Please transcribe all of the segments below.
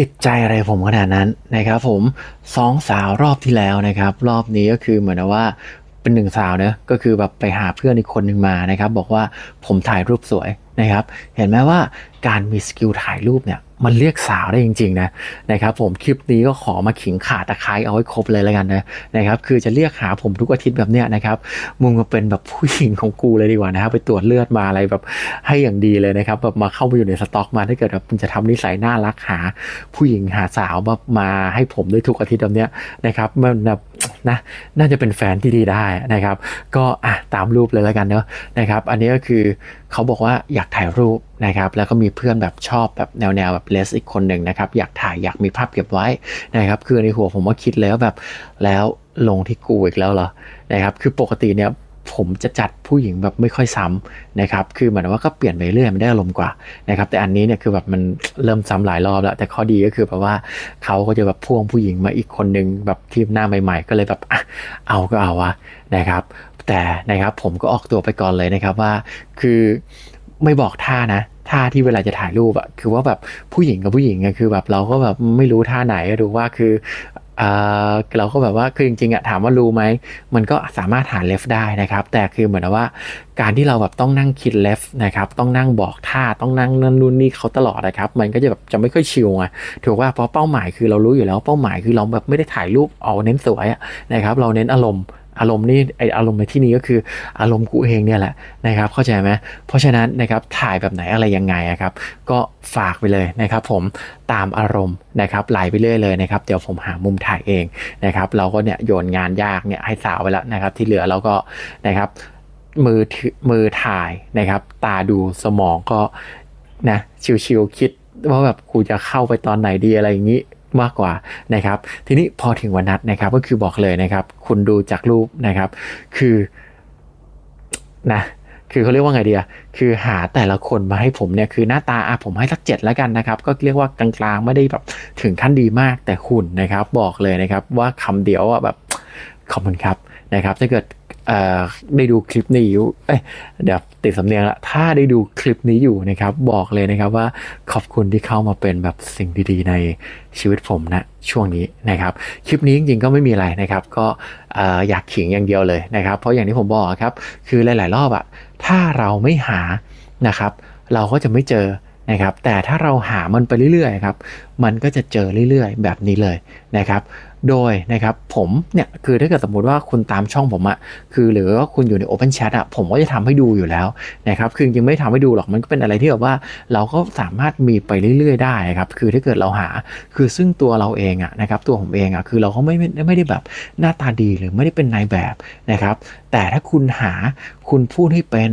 ติดใจอะไรผมขนาดนั้นนะครับผมสองสาวรอบที่แล้วนะครับ รอบนี้ก็คือเหมือนว่าเป็นหนึ่งสาวเนอะก็คือแบบไปหาเพื่อนอีกคนหนึ่งมานะครับ บอกว่าผมถ่ายรูปสวย นะครับ เห็นไหมว่าการมีสกิลถ่ายรูปเนี่ยมันเรียกสาวได้จริงๆนะนะครับผมคลิปนี้ก็ขอมาขิงขาตะไคร้เอาไว้ครบเลยแล้วกันนะนะครับคือจะเรียกหาผมทุกอาทิตย์แบบเนี้ยนะครับมึงมาเป็นแบบผู้หญิงของกูเลยดีกว่านะครับไปตรวจเลือดมาอะไรแบบให้อย่างดีเลยนะครับแบบมาเข้ามาอยู่ในสต็อกมาถ้าเกิดแบบมึงจะทำนิสัยน่ารักหา ผู้หญิงหาสาวมามาให้ผมด้วยทุกอาทิตย์แบบเนี้ยนะครับมันแบบ นะน่าจะเป็นแฟนที่ดีได้นะครับ ก็อะตามรูปเลยแล้วกันเนาะนะครับ อันนี้ก็คือเขาบอกว่าอยากถ่ายรูปนะครับแล้วก็มีเพื่อนแบบชอบแบบแนวแนวแบบเลสอีกคนหนึ่งนะครับอยากถ่ายอยากมีภาพเก็บไว้นะครับคือในหัวผมว่าคิดแล้วแบบแล้วลงที่กูอีกแล้วเหรอนะครับคือปกติเนี่ย ผมจะจัดผู้หญิงแบบไม่ค่อยซ้ำนะครับ คือเหมือนว่าก็เปลี่ยนไปเรื่อยมันได้อารมณ์กว่านะครับ แต่อันนี้เนี่ยคือแบบมันเริ่มซ้ำหลายรอบแล้ว แต่ข้อดีก็คือแบบว่าเขาก็จะแบบพ่วงผู้หญิงมาอีกคนนึงแบบที่หน้าใหม่ ๆ ก็เลยแบบอะเอาก็เอาวะนะครับ แต่นะครับผมก็ออกตัวไปก่อนเลยนะครับว่า คือไม่บอกท่านะท่าที่เวลาจะถ่ายรูปอะคือว่าแบบผู้หญิงกับผู้หญิงอะคือแบบเราก็แบบไม่รู้ท่าไหนดูว่าคือ เราก็แบบว่าคือจริงๆอะถามว่ารู้ไหมมันก็สามารถหาเลฟได้นะครับ แต่คือเหมือนว่าการที่เราแบบต้องนั่งคิดเลฟนะครับต้องนั่งบอกท่าต้องนั่งนั่นนู่นนี่เขาตลอดนะครับ มันก็จะแบบจะไม่ค่อยชิลไงถูกว่าเพราะเป้าหมายคือเรารู้อยู่แล้วเป้าหมายคือเราแบบไม่ได้ถ่ายรูปเอาเน้นสวยนะครับ เราเน้นอารมณ์ อารมณ์นี่ไออารมณ์ในที่นี้ก็คืออารมณ์กูเองเนี่ยแหละนะครับเข้าใจไหมเพราะฉะนั้นนะครับถ่ายแบบไหนอะไรยังไงอะครับก็ฝากไปเลยนะครับ ผมตามอารมณ์นะครับไหลไปเรื่อยเลยนะครับเดี๋ยวผมหามุมถ่ายเองนะครับเราก็เนี่ยโยนงานยากเนี่ยให้สาวไปแล้วนะครับ ที่เหลือเราก็นะครับมือถือมือถ่ายนะครับ ตาดูสมองก็นะชิวๆคิดว่าแบบกูจะเข้าไปตอนไหนดีอะไรอย่างนี้ มากกว่านะครับ ทีนี้พอถึงวันนัดนะครับก็คือบอกเลยนะครับ คุณดูจากรูปนะครับ คือนะคือเขาเรียกว่าไงเดีอะคือหาแต่ละคนมาให้ผมเนี่ยคือหน้าตาอะผมให้สักเจ็ดแล้วกันนะครับ ก็เรียกว่ากลางๆไม่ได้แบบถึงขั้นดีมากแต่หุ่นนะครับ บอกเลยนะครับว่าคำเดียวอะแบบขอบคุณครับนะครับ ถ้าเกิด ได้ดูคลิปนี้อยู่เอ้ยเดี๋ยวติดสำเนียงละ ถ้าได้ดูคลิปนี้อยู่นะครับ บอกเลยนะครับว่าขอบคุณที่เข้ามาเป็นแบบสิ่งดีๆ ในชีวิตผมนะช่วงนี้นะครับ คลิปนี้จริงๆก็ไม่มีอะไรนะครับ ก็เอ่ออยากขิงอย่างเดียวเลยนะครับ เพราะอย่างที่ผมบอกครับ คือหลาย ๆ รอบอะถ้าเราไม่หานะครับ เราก็จะไม่เจอ นะครับแต่ถ้าเราหามันไปเรื่อยๆครับมันก็จะเจอเรื่อยๆ แบบนี้เลยนะครับโดยนะครับผมเนี่ยคือถ้าเกิดสมมติว่าคุณตามช่องผมอะคือหรือว่าคุณอยู่ใน Open Chat อะผมก็จะทำให้ดูอยู่แล้วนะครับคือจริงไม่ได้ทำให้ดูหรอกมันก็เป็นอะไรที่แบบว่าเราก็สามารถมีไปเรื่อยๆ ได้ครับคือถ้าเกิดเราหาคือซึ่งตัวเราเองอะนะครับตัวผมเองอะคือเราก็ไม่ไม่ไม่ได้แบบหน้าตาดีหรือไม่ได้เป็นนายแบบนะครับแต่ถ้าคุณหาคุณพูดให้เป็น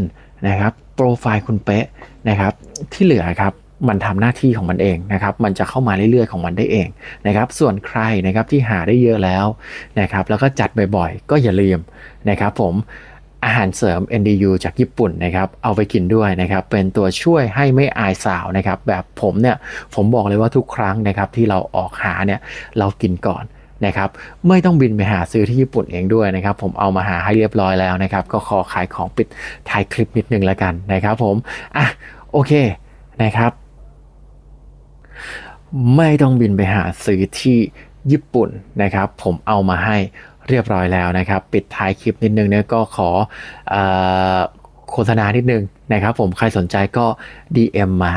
นะครับโปรไฟล์คุณเป๊ะนะครับที่เหลือครับมันทำหน้าที่ของมันเองนะครับ มันจะเข้ามาเรื่อยๆของมันได้เองนะครับ ส่วนใครนะครับที่หาได้เยอะแล้วนะครับ แล้วก็จัดบ่อยๆ ก็อย่าลืมนะครับ ผมอาหารเสริม NDU จากญี่ปุ่นนะครับ เอาไปกินด้วยนะครับ เป็นตัวช่วยให้ไม่อายสาวนะครับ แบบผมเนี่ย ผมบอกเลยว่าทุกครั้งนะครับที่เราออกหาเนี่ย เรากินก่อน นะครับไม่ต้องบินไปหาซื้อที่ญี่ปุ่นเองด้วยนะครับผมเอามาหาให้เรียบร้อยแล้วนะครับก็ขอขายของปิดท้ายคลิปนิดนึงแล้วกันนะครับผมอะโอเคนะครับ ไม่ต้องบินไปหาซื้อที่ญี่ปุ่นนะครับผมเอามาให้เรียบร้อยแล้วนะครับ ปิดท้ายคลิปนิดนึงเนี่ยก็ขอเออโฆษณานิดนึงนะครับผมใครสนใจก็ DM มา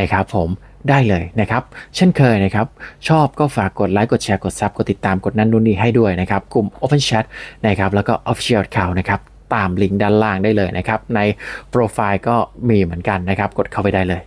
นะครับผม ได้เลยนะครับ เช่นเคยนะครับ ชอบก็ฝากกดไลค์กดแชร์กดซับกดติดตามกดนั้นนู่นนี่ให้ด้วยนะครับ กลุ่ม Open Chat นะครับแล้วก็ Official Account นะครับตามลิงก์ด้านล่างได้เลยนะครับ ในโปรไฟล์ก็มีเหมือนกันนะครับ กดเข้าไปได้เลย